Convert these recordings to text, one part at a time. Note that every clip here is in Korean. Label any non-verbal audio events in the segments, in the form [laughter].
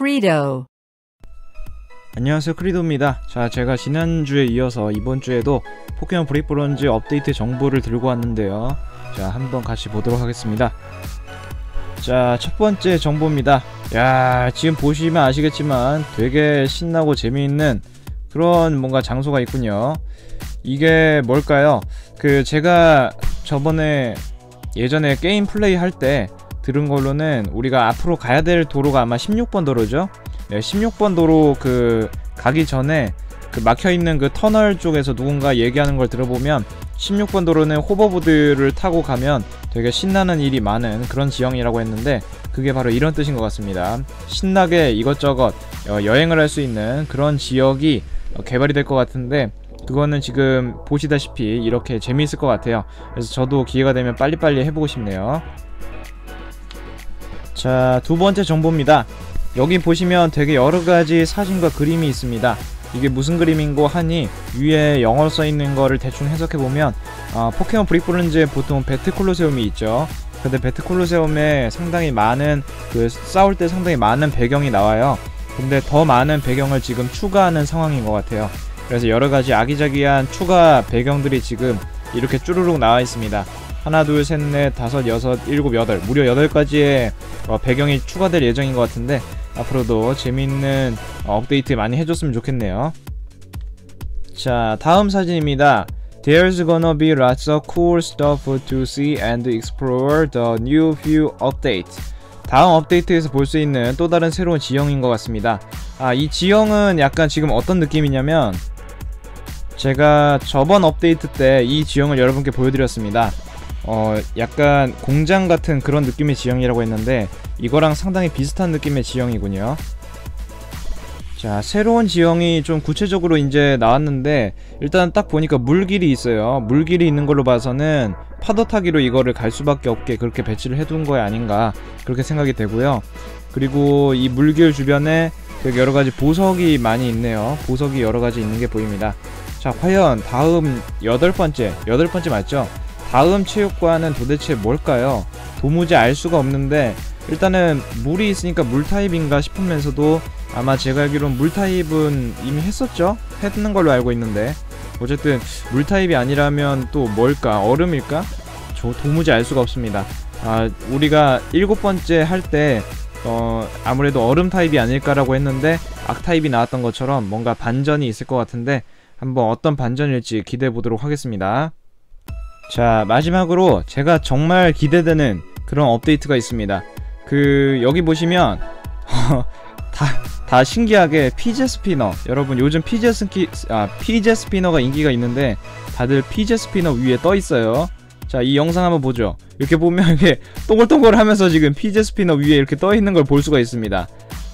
Credo. 안녕하세요 크리도입니다. 자 제가 지난주에 이어서 이번주에도 포켓몬 브레이브런즈 업데이트 정보를 들고 왔는데요. 자 한번 같이 보도록 하겠습니다. 자 첫번째 정보입니다. 야 지금 보시면 아시겠지만 되게 신나고 재미있는 그런 뭔가 장소가 있군요. 이게 뭘까요? 그 제가 저번에 예전에 게임 플레이 할 때 들은 걸로는 우리가 앞으로 가야 될 도로가 아마 16번 도로죠 네, 16번 도로 그 가기 전에 그 막혀 있는 그 터널 쪽에서 누군가 얘기하는 걸 들어보면 16번 도로는 호버보드를 타고 가면 되게 신나는 일이 많은 그런 지형이라고 했는데 그게 바로 이런 뜻인 것 같습니다. 신나게 이것저것 어, 여행을 할 수 있는 그런 지역이 어, 개발이 될 것 같은데 그거는 지금 보시다시피 이렇게 재미있을 것 같아요. 그래서 저도 기회가 되면 빨리빨리 해보고 싶네요. 자, 두 번째 정보입니다. 여기 보시면 되게 여러가지 사진과 그림이 있습니다. 이게 무슨 그림인고 하니 위에 영어로 써있는 거를 대충 해석해보면 어, 포켓몬 브리프런즈에 보통 배트콜로세움이 있죠. 근데 배트콜로세움에 상당히 많은 그 싸울 때 상당히 많은 배경이 나와요. 근데 더 많은 배경을 지금 추가하는 상황인 것 같아요. 그래서 여러가지 아기자기한 추가 배경들이 지금 이렇게 쭈루룩 나와 있습니다. 하나 둘 셋 넷 다섯 여섯 일곱 여덟 무려 여덟 가지의 어, 배경이 추가될 예정인 것 같은데 앞으로도 재미있는 어, 업데이트 많이 해줬으면 좋겠네요. 자 다음 사진입니다. There's gonna be lots of cool stuff to see and explore the new view update 다음 업데이트에서 볼 수 있는 또 다른 새로운 지형인 것 같습니다. 아 이 지형은 약간 지금 어떤 느낌이냐면 제가 저번 업데이트 때 이 지형을 여러분께 보여드렸습니다 어 약간 공장 같은 그런 느낌의 지형이라고 했는데 이거랑 상당히 비슷한 느낌의 지형이군요. 자 새로운 지형이 좀 구체적으로 이제 나왔는데 일단 딱 보니까 물길이 있어요. 물길이 있는 걸로 봐서는 파도 타기로 이거를 갈 수밖에 없게 그렇게 배치를 해둔 거야 아닌가 그렇게 생각이 되고요. 그리고 이 물길 주변에 되게 여러가지 보석이 많이 있네요. 보석이 여러가지 있는 게 보입니다. 자 과연 다음 여덟 번째 여덟 번째 맞죠 다음 체육관은 도대체 뭘까요 도무지 알 수가 없는데 일단은 물이 있으니까 물 타입인가 싶으면서도 아마 제가 알기론 물 타입은 이미 했었죠? 했는 걸로 알고 있는데 어쨌든 물 타입이 아니라면 또 뭘까? 얼음일까? 저 도무지 알 수가 없습니다. 아 우리가 일곱 번째 할 때 어, 아무래도 얼음 타입이 아닐까라고 했는데 악 타입이 나왔던 것처럼 뭔가 반전이 있을 것 같은데 한번 어떤 반전일지 기대해 보도록 하겠습니다. 자 마지막으로 제가 정말 기대되는 그런 업데이트가 있습니다. 그 여기 보시면 [laughs] 다, 다 신기하게 피제 스피너 여러분 요즘 피제 스키 아 피제 스피너가 인기가 있는데 다들 피제 스피너 위에 떠 있어요. 자 이 영상 한번 보죠. 이렇게 보면 이게 동글동글 하면서 지금 피제 스피너 위에 이렇게 떠 있는 걸 볼 수가 있습니다.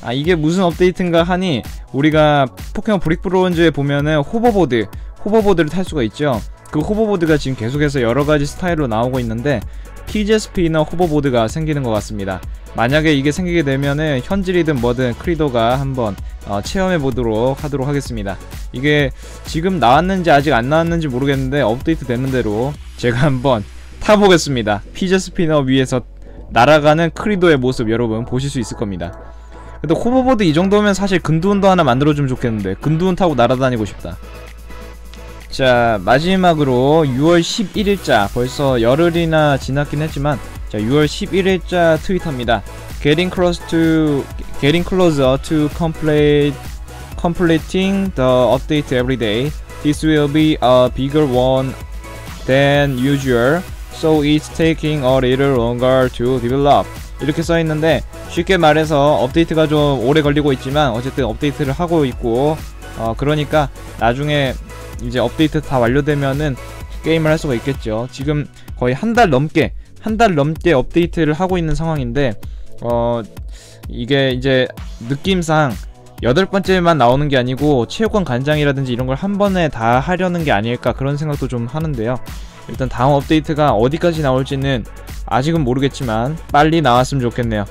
아 이게 무슨 업데이트인가 하니 우리가 포켓몬 브릭 브론즈에 보면은 호버보드 호버보드를 탈 수가 있죠. 그 호버보드가 지금 계속해서 여러가지 스타일로 나오고 있는데 스피너 호버보드가 생기는 것 같습니다. 만약에 이게 생기게 되면은 현질이든 뭐든 크리도가 한번 어, 체험해 보도록 하도록 하겠습니다. 이게 지금 나왔는지 아직 안 나왔는지 모르겠는데 업데이트 되는 대로 제가 한번 타보겠습니다. 피제 스피너 위에서 날아가는 크리도의 모습 여러분 보실 수 있을 겁니다. 근데 호버보드 이 정도면 사실 근두운도 하나 만들어주면 좋겠는데 근두운 타고 날아다니고 싶다. 자 마지막으로 6월 11일자 벌써 열흘이나 지났긴 했지만 자 6월 11일자 트위터입니다. Getting close to getting closer to complete completing the update every day. This will be a bigger one than usual, so it's taking a little longer to develop. 이렇게 써 있는데 쉽게 말해서 업데이트가 좀 오래 걸리고 있지만 어쨌든 업데이트를 하고 있고 어 그러니까 나중에 이제 업데이트 다 완료되면은 게임을 할 수가 있겠죠. 지금 거의 한 달 넘게 한 달 넘게 업데이트를 하고 있는 상황인데 어 이게 이제 느낌상 여덟 번째만 나오는 게 아니고 체육관 간장이라든지 이런 걸 한 번에 다 하려는 게 아닐까 그런 생각도 좀 하는데요. 일단 다음 업데이트가 어디까지 나올지는 아직은 모르겠지만 빨리 나왔으면 좋겠네요.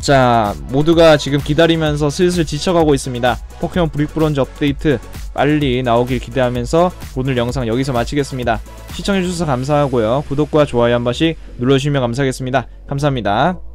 자, 모두가 지금 기다리면서 슬슬 지쳐가고 있습니다. 포켓몬 브릭브론즈 업데이트 빨리 나오길 기대하면서 오늘 영상 여기서 마치겠습니다. 시청해주셔서 감사하고요. 구독과 좋아요 한 번씩 눌러주시면 감사하겠습니다. 감사합니다.